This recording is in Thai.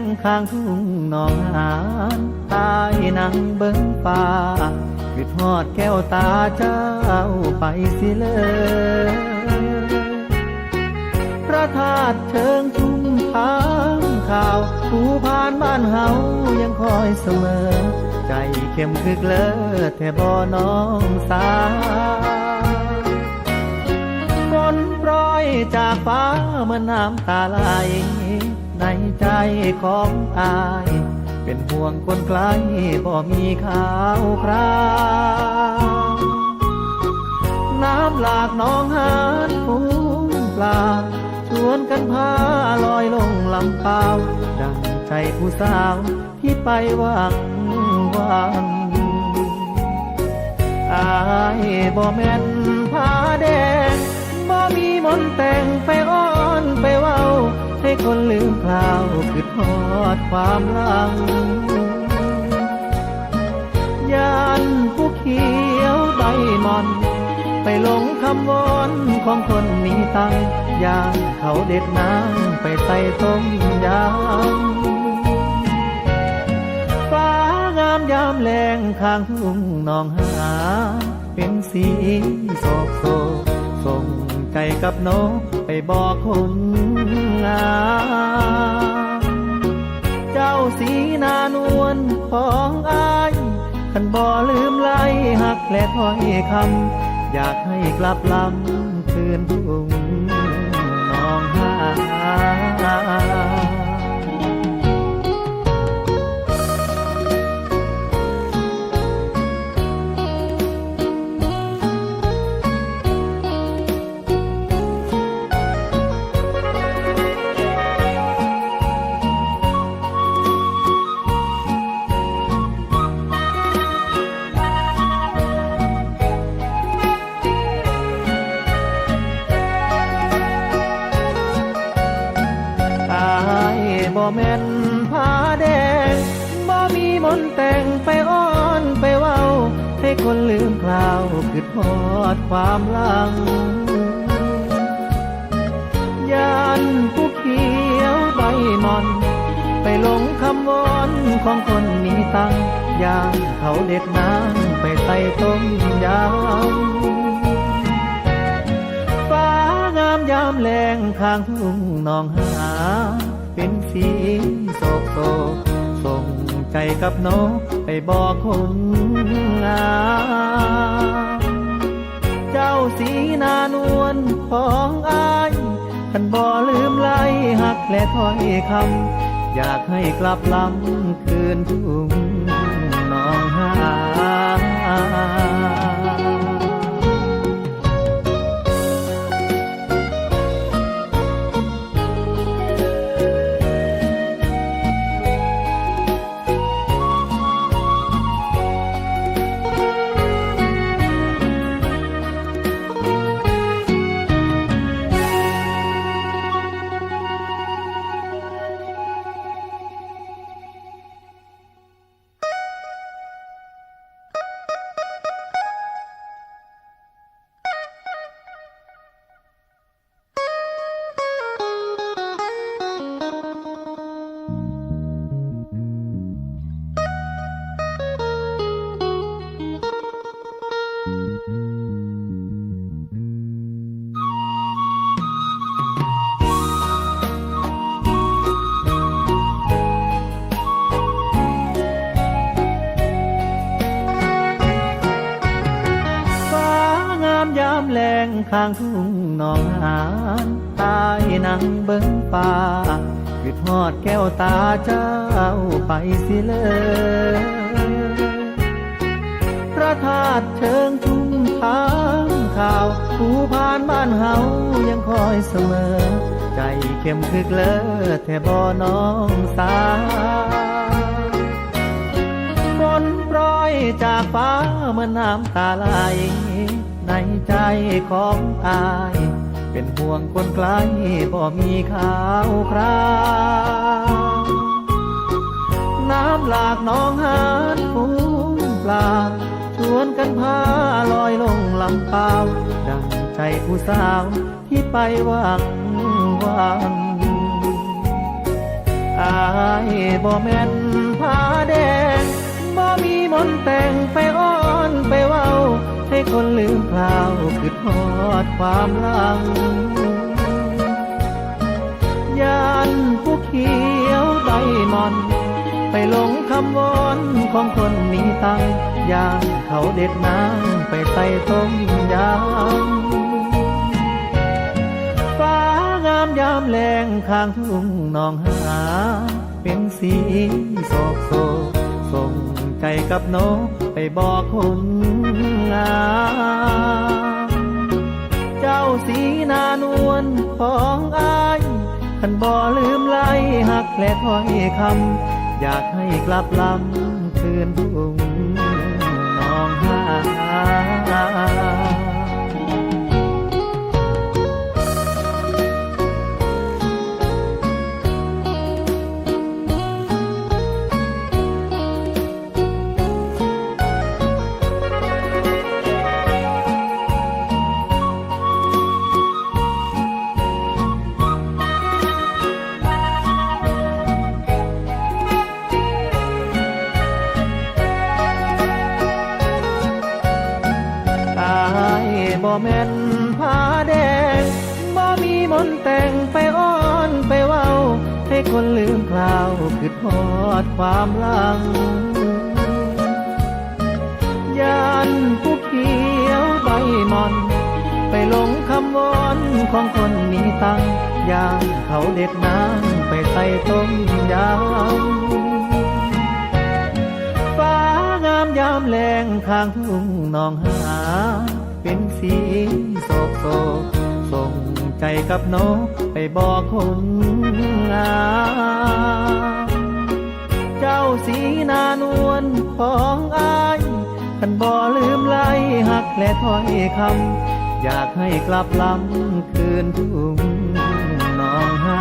งข้างทุ่งหนองหานตายนังเบิ้งป่าคือทอดแก้วตาเจ้าไปสิเลยพระธาตุเชิงชุ่มทางข่าวผู้ผ่านบ้านเฮายังคอยเสมอ ใจเข้มคึกเลอแท่บ่น้องสาฝนโปรยจากฟ้าเมือนน้ำตาไหล ในใจของอาย เป็นห่วงคนไกลบ่มีข่าวคราวน้ำหลากหนองหานฟูงปลาชวนกันพาลอยลงลำเปล่าดังใจผู้สาวที่ไปหวังวังอายบ่แม่นผาแดงบ่มีมนต์แต่งไปอ้อนไปเว้า ให้คนลืมคราวคือทอดความหลังยานผู้เขียวใบมอน ไปหลงคำวอนของคนมีตังยางเขาเด็ดน้ำไปใส่ต้มยำฟ้างามยามแรงข้างทุ่งนองหา เป็นสีโศกโศกส่งใจกับนก ไปบอกคนงามเจ้าสีนานวลของอายขันบ่ลืมไล่หักและถ้อยคำอยากให้กลับลำคืนทุ่ง นแต่งไปอ้อนไปเว้า ให้คนลืมคราวคือทอดความหลังยานผู้เขียวใบมอน ไปหลงคำวอนของคนมีตังยางเขาเด็ดน้ำไปใส่ต้มยำฟ้างามยามแรงข้างทุ่งนองหา เป็นสีโศกโศกส่ง ใจกับน้องไปบอกคนงามเจ้าสีนานวลของอายขันบ่ลืมไล่หักและถ้อยคำ อยากให้กลับลำคืนทุ่ง แรงข้างทุ่งหนองหานตายนังเบิ้งป่าคือทอดแก้วตาเจ้าไปสิเลยพระธาตุเชิงชุมทางข่าวผู้ผ่านบ้านเฮายังคอยเสมอ ใจเข้มคึกเลอแท่บ่น้องสาฝนโปรยจากฟ้าเมือน้ำตาไหล ใจของอาย เป็นห่วงคนไกลบ่มีข่าวคราวน้ำหลากหนองหานฟูงปลาชวนกันพาลอยลงลำเปล่าดังใจผู้สาวที่ไปหวังหวังอายบ่แม่นผ้าแดงบ่มีมนแต่งไปอ้อนไปเว้า ให้คนลืมคราวคือทอดความหลังยานผู้เขียวใบมอน ไปหลงคำวอนของคนมีตังยางเขาเด็ดน้ำไปใส่ต้มยำฟ้างามยามแรงข้างทุ่งนองหา เป็นสีโศกโศกส่งใจกับนไปบอกคน งามเจ้าสีนานวลของอายขันบ่ลืมไล่หักและถ้อยคำอยากให้กลับลำคืนทุ่ง ไปอ้อนไปเว้า ให้คนลืมคราวคือทอดความหลังยานผู้เขียวใบมอน ไปหลงคำวอนของคนมีตังยางเขาเด็ดน้ำไปใส่ต้มยำฟ้างามยามแรงข้างทุ่งนองหา เป็นสีโศกโศกส่ง ใจกับนกไปบอกคนงามเจ้าสีนานวลของอายขันบ่ลืมไล่หักและถ้อยคำ อยากให้กลับลำคืนทุ่งหนองหา